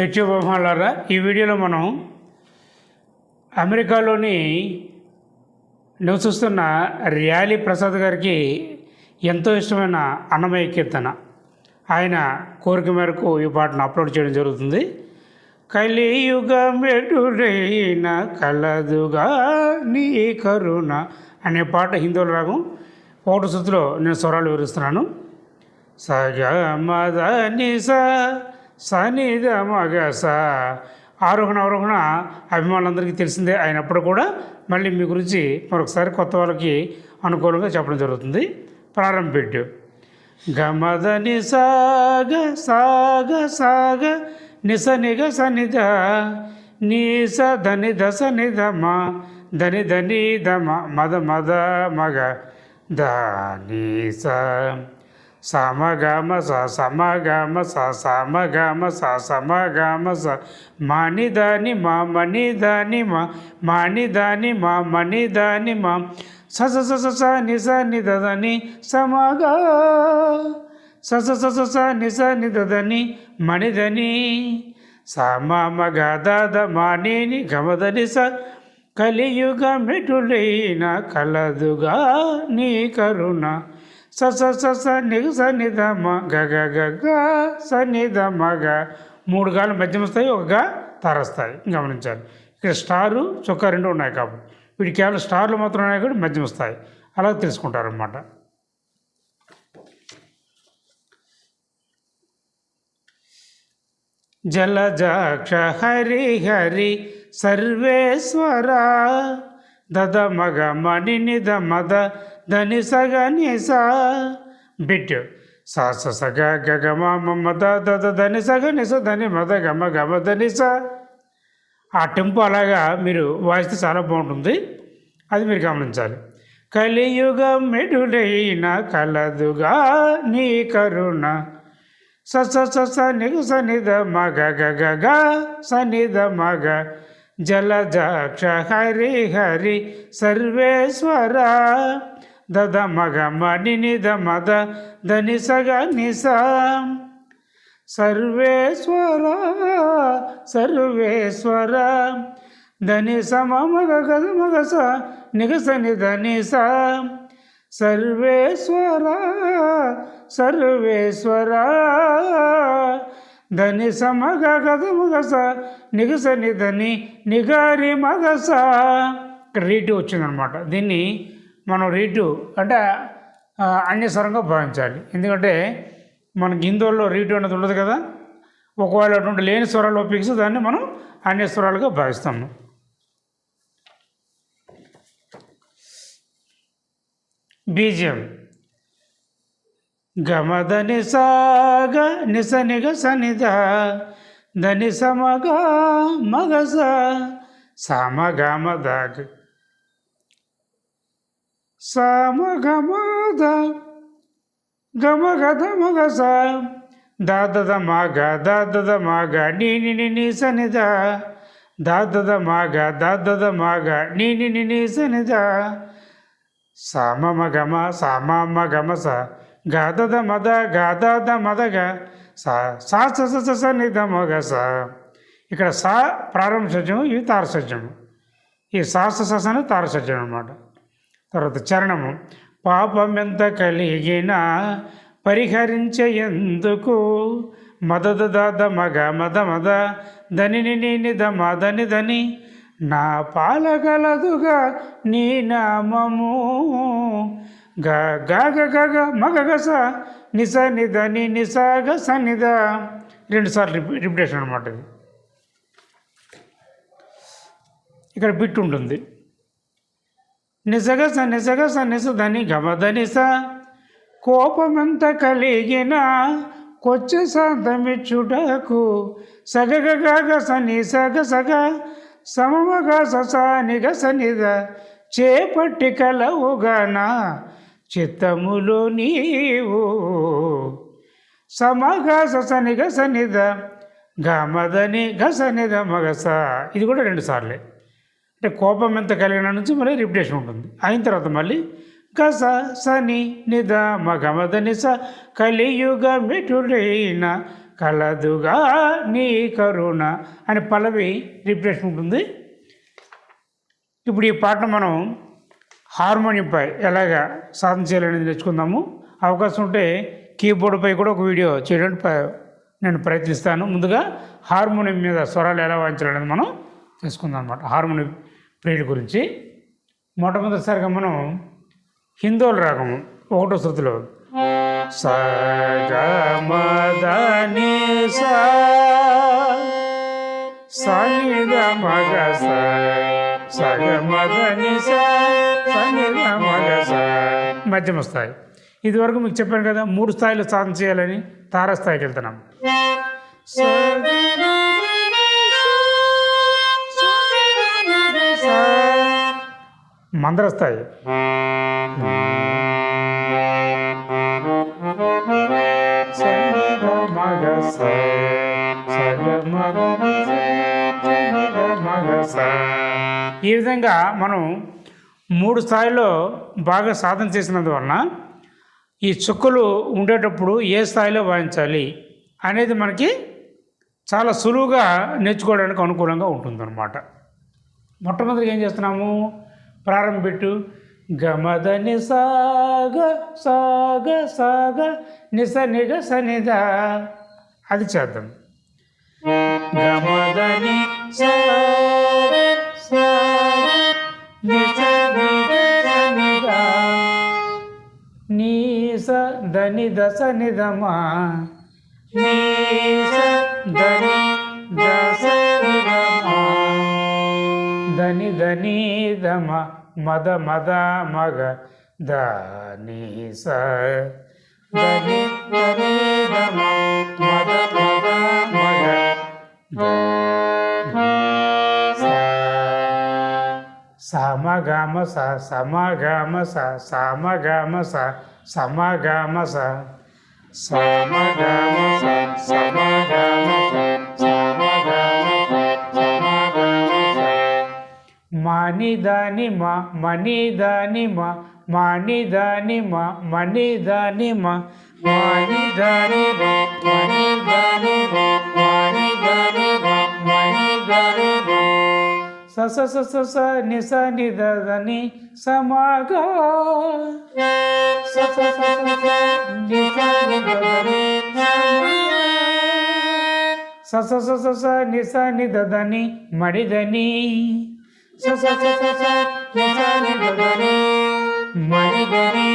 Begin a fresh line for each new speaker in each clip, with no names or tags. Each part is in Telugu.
యక్షభమాలారా ఈ వీడియోలో మనం అమెరికాలోని నివసిస్తున్న ర్యాలీ ప్రసాద్ గారికి ఎంతో ఇష్టమైన అన్నమయ్య కీర్తన. ఆయన కోరిక మేరకు ఈ పాటను అప్లోడ్ చేయడం జరుగుతుంది. కలియుగమెటుడైన కలదుగా నీ కరుణ అనే పాట హిందువుల రాగం. ఒకటి శృతిలో నేను స్వరాలు వివరిస్తున్నాను. సగ మద నిస సనిద మగ స ఆరోహణ అవరోహణ అభిమానులందరికీ తెలిసిందే అయినప్పుడు కూడా మళ్ళీ మీ గురించి మరొకసారి కొత్త వాళ్ళకి అనుకూలంగా చెప్పడం జరుగుతుంది. ప్రారంభించు గమద నిసాగ సాగ సాగ నిస నిగ సనిధ నీస ధని దశ నిధమ ధని ధని ధమ మద మద మగ ధ నీస. సమగమ స సమగమ స సమగమ స సమగమ స మణిదాని మా మణిదాని మా మణిదాని మా మణిదాని మా. స స స స స ని స ని ద ద సమగా. స స స స స ని స ని ద ద ని మణిదని సమ మగ ద ద గమదని స. కలియుగ మెటులైన కలదుగా నీ కరుణ. స స స స ని స నిధ మ గ గ గ గ స నిధ మ గ. మూడు గాలు మధ్యమ స్థాయి ఒక గా తారస్థాయి గమనించాలి. ఇక్కడ స్టారు చొక్కా రెండు ఉన్నాయి కాబట్టి వీటి కేవలం స్టార్లు మాత్రం ఉన్నాయి కాబట్టి మధ్యమ స్థాయి. అలా తెలుసుకుంటారనమాట జలజాక్ష హరి హరి సర్వేశ్వర. దద మగ మణి నిద మద ధని సగ నిస బిట్ సాస స సగ గ గ మద దద ధని సగ నిస ధని మద గమ గమ ధని స. ఆ టెంపో అలాగా మీరు వాయిస్తే చాలా బాగుంటుంది. అది మీరు గమనించాలి. కలియుగం మెడులైన కలదుగా నీ కరుణ. స స స స నిగు సనిధ మగ గ గ గ మగ జలజాక్ష హరి హరి సర్వేశ్వర దద మగ మణి నిద మద ధని సగ నిస సర్వేశ్వర సర్వేశ్వర ధని సమ మగ గద మగ స నిగస నిధని స సర్వేశ్వర సర్వేశ్వర ధని సమగ గద మగస నిగస నిధని నిగారి మగస. ఇక్కడ రీటు వచ్చిందనమాట. దీన్ని మనం రీటు అంటే ఆ, అన్యస్వరంగా భావించాలి. ఎందుకంటే మనకి హిందువుల్లో రీటు అనేది ఉండదు కదా. ఒకవేళ అటువంటి లేని స్వరాలు ఒప్పించి దాన్ని మనం అన్య స్వరాలుగా భావిస్తాము. బీజం గమదని సాగ నిస నిగ సనిద ధని సమగ మగస సమగ మద సమగమద గమ గద మగస దాదద మాగ దాదద మాగ నీ ని ని ని సనిద దాదద మాగ దాదద మాగ నీ ని ని ని సనిద సామమ గమ సామమ గమ స గాదద మద గాదద మదగ సా సా స స స స నిద మగ స ఇక్కడ సా ప్రారంభ సజ్జము ఇవి తారసజ్జము ఈ సాస సస తారసజ్జం అనమాట తర్వాత చరణము పాపమెంత కలిగినా పరిహరించే ఎందుకు మదద దాద మగ మద మద ధనిని నీని ద మదని ధని నా పాలగలదుగా నీ నామము గ గగ గగ మగ గస నిస నిద ని నిస గస నిద. రెండుసార్లు రిపీ రిపిటేషన్ అనమాట ఇది. ఇక్కడ బిట్ ఉంటుంది. నిజగ స నిజగ స కోపమంత కలిగిన కొచ్చె శాంతమిచ్చుటకు సగగ గగ సని సగ సగ సమమగ సస నిగ సనిద చేపట్టి కలవుగాన చిత్తములో నీవు. సమగ ససని గసనిద గమదని గసనిద మగస. ఇది కూడా రెండు సార్లే. అంటే కోపం ఎంత కలిగిన నుంచి మళ్ళీ రిపిటేషన్ ఉంటుంది. అయిన తర్వాత మళ్ళీ గస సని నిద మగమదని స కలియుగ మిటుడైన కలదుగా నీ కరుణ అని పల్లవి రిపిటేషన్ ఉంటుంది. ఇప్పుడు ఈ పాటను మనం హార్మోనియంపై ఎలాగా సాధన చేయాలనేది నేర్చుకుందాము. అవకాశం ఉంటే కీబోర్డ్పై కూడా ఒక వీడియో చేయడానికి ప్ర- నేను ప్రయత్నిస్తాను. ముందుగా హార్మోనియం మీద స్వరాలు ఎలా వాయించాలనేది మనం తెలుసుకుందాం అనమాట హార్మోనియం ప్రియుల గురించి. మొట్టమొదటిసారిగా మనం హిందోల రాగము ఒకటో శృతిలో సగమదని స సగమదని సా మధ్యమ స్థాయి. ఇదివరకు మీకు చెప్పాను కదా మూడు స్థాయిలో సాధన చేయాలని తారస్థాయికి వెళ్తున్నాం. మందర స్థాయి ఈ విధంగా మనం మూడు స్థాయిలో బాగా సాధన చేసినందువలన ఈ చుక్కలు ఉండేటప్పుడు ఏ స్థాయిలో వాయించాలి అనేది మనకి చాలా సులువుగా నేర్చుకోవడానికి అనుకూలంగా ఉంటుందన్నమాట. మొట్టమొదటిగా ఏం చేస్తున్నాము? ప్రారంభపెట్టు గమద నిసాగ సాగ సాగ నిస నిగ సనిద అది చేద్దాం. గమదని సాగ స ధని దశ నిధమా? ధని దశ ధని ధని దమ మద మద మగ ధని స ధని ధని దమ మద మద మగ ధ ीनि ಸ ಸ ಸ ಸ ಸ ನಿ ಸ ನಿ ದ ದ ನಿ ಸ ಮ ಗ ಸ ಸ ಸ ಸ ಸ ನಿ ಸ ನಿ ದ ದ ನಿ ಸ ಸ ಸ ಸ ಸ ನಿ ಸ ನಿ ದ ದ ನಿ ನಿ ಸ ಸ ಸ ಸ ಸ ನಿ ಸ ನಿ ದ ದ ನಿ ಮಡಿದ ನಿ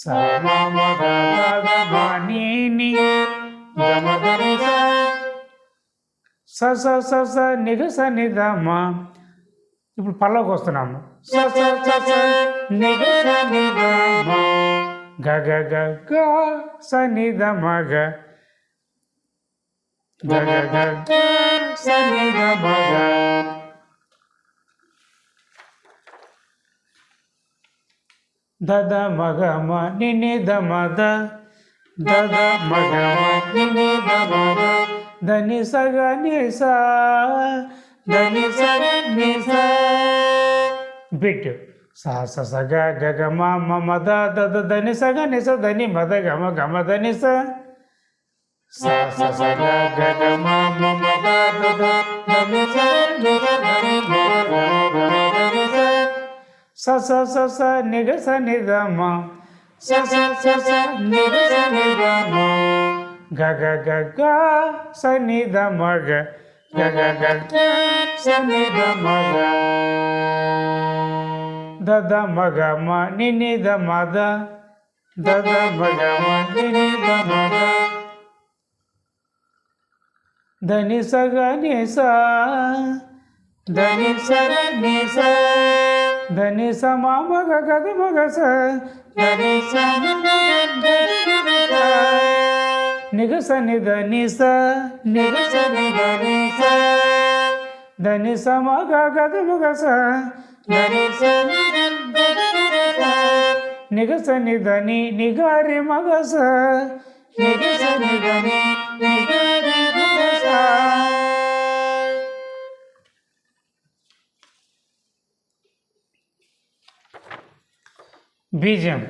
ಸ ಮ ಗ ಗ ಗ ಮ ನಿ ನಿ ಗ ಮ ದ ನಿ ಸ స స స స నిగ స నిధమ ఇప్పుడు పల్లవికి వస్తున్నాము. స స స స నిగ స నిధమ గ గ గ గ స నిధమ గ. గ గ గ గ స నిధమ గ. దద మగమ నిని దమ ద దద మగమ నిని దమ ద. ధని సగ నిసా ధని సగ నిసా బిట్. సాహస సగ గగ మా మద దద ధని సగ నిస ధని మద గమ గమ ధని స సాహస సగ గగ మా మద దద ధని స స స స స నిగ స నిద మా స స స స నిగ స నిద మా గగ గగ సని ద మగ గగ గగ సని ద మగ దద మగ మ నిని ద మద దద మగ మ నిని ద మగ ధని సగ నిస ధని సగ నిస ధని సమ మగ గద మగ స ధని సమ నిగస నిధనిస నిగస నిధనిస. ధని సమగ గద ముగస నిగస నిధని నిగారి మగస. నిగస నిధని నిగారి బీజం.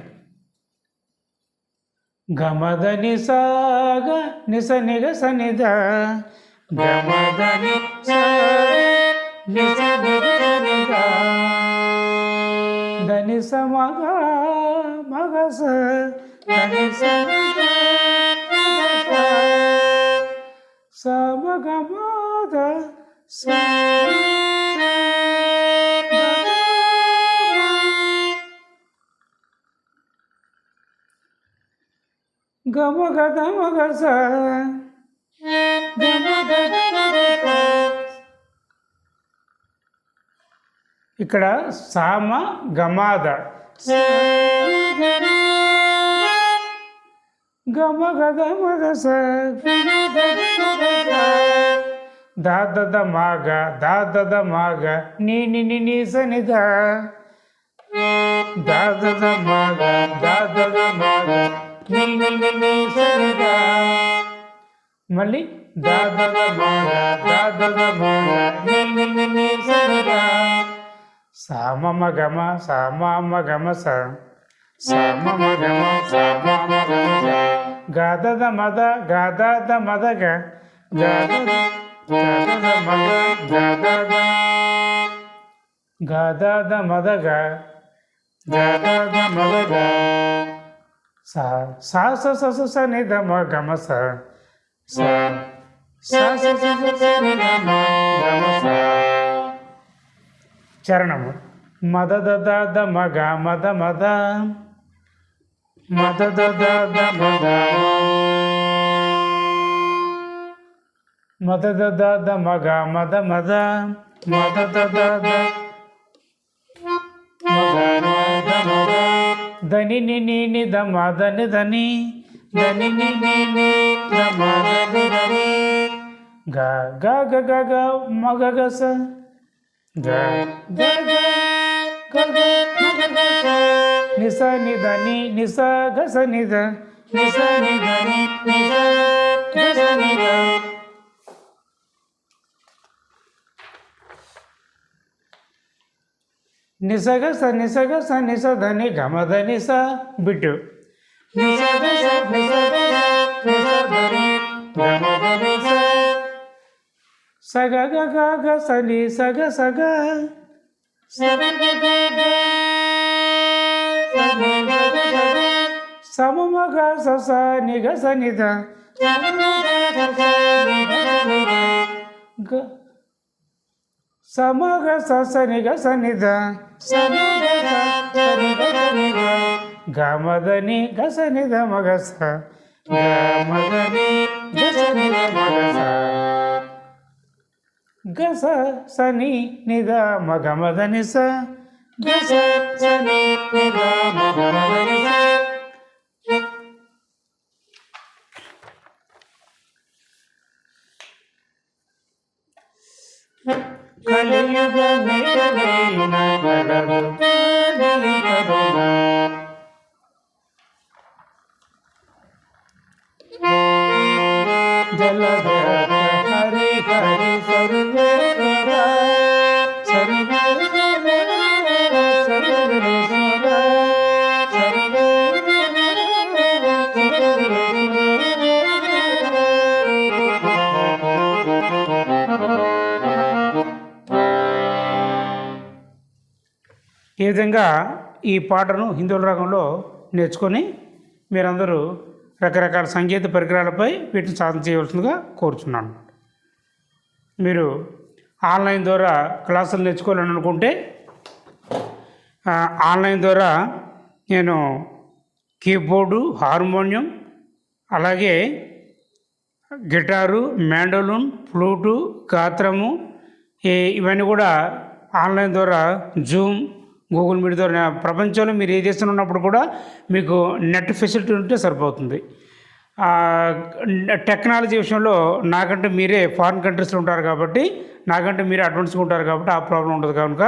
గమద నిసాగ నిస నిగ సనిద గమద నిస నిగ మగ దని సమగ మగస దని సమగమాద గమ గమగ మగస ఇక్కడ సామ గమాద. గమ గద మగస దాదద మాగ దాదద మాగ నీ ని ని సనిద దాదద మాగ దాదద మాగ. మళ్ళీ దాదద మాగ దాదద సామమ గమ సామమ గమ స సామమ గమ సామమ గమ గాదద మద గాదద మదగ గాదద గాదద మద గాదద గాదద గాదద సా సా స స స స ని ద మ గమ స స స స స స స ని ద మ గమ స చరణము మద ద ద మగ మద మద మద ద ద మగ మద ద ద గ మద మద మద ద ద దని ని ని ద మద ని దని దని ని ని. ని ద మద ని దని గ గ గ గ గ మగ గ స. గ గ గ గ గ మగ గ నిస ని నిస గ స ని ద నిస ని నిస గ స ని ద నిసగ స నిసగ స నిస ధని గమ ధని స బిట్టు. సగ గ గ గ స ని సగ సగ సగ గ. గ గ స ని గ సమగ సనిగ సనిద గమదని గసనిద మగస. గమదని గసనిద మగస. గస సని నిద మగమదని స. గస సని నిద మగమదని స. జలధర హరి హరి ఈ విధంగా ఈ పాటను హిందువుల రాగంలో నేర్చుకొని మీరందరూ రకరకాల సంగీత పరికరాలపై వీటిని సాధన చేయవలసిందిగా కోరుచున్నాను. మీరు ఆన్లైన్ ద్వారా క్లాసులు నేర్చుకోవాలని అనుకుంటే ఆన్లైన్ ద్వారా నేను కీబోర్డు హార్మోనియం అలాగే గిటారు మ్యాండోలూన్ ఫ్లూటు గాత్రము ఈ- ఇవన్నీ కూడా ఆన్లైన్ ద్వారా జూమ్ గూగుల్ మీట్ ద్వారా ప్రపంచంలో మీరు ఏ దేశంలో ఉన్నప్పుడు కూడా మీకు నెట్ ఫెసిలిటీ ఉంటే సరిపోతుంది. టెక్నాలజీ విషయంలో నాకంటే మీరే ఫారిన్ కంట్రీస్లో ఉంటారు కాబట్టి నాకంటే మీరు అడ్వాన్స్గా ఉంటారు కాబట్టి ఆ ప్రాబ్లం ఉండదు. కనుక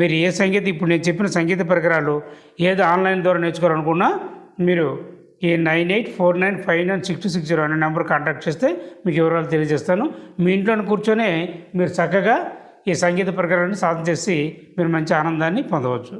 మీరు ఏ సంగీత ఇప్పుడు నేను చెప్పిన సంగీత పరికరాలు ఏదో ఆన్లైన్ ద్వారా నేర్చుకోవాలనుకున్నా మీరు ఈ nine eight four nine five nine six two six zero అనే నెంబర్ కాంటాక్ట్ చేస్తే మీకు వివరాలు తెలియజేస్తాను. మీ ఇంట్లోనే కూర్చొని మీరు చక్కగా ఈ సంగీత ప్రకారాన్ని సాధన చేసి మీరు మంచి ఆనందాన్ని పొందవచ్చు.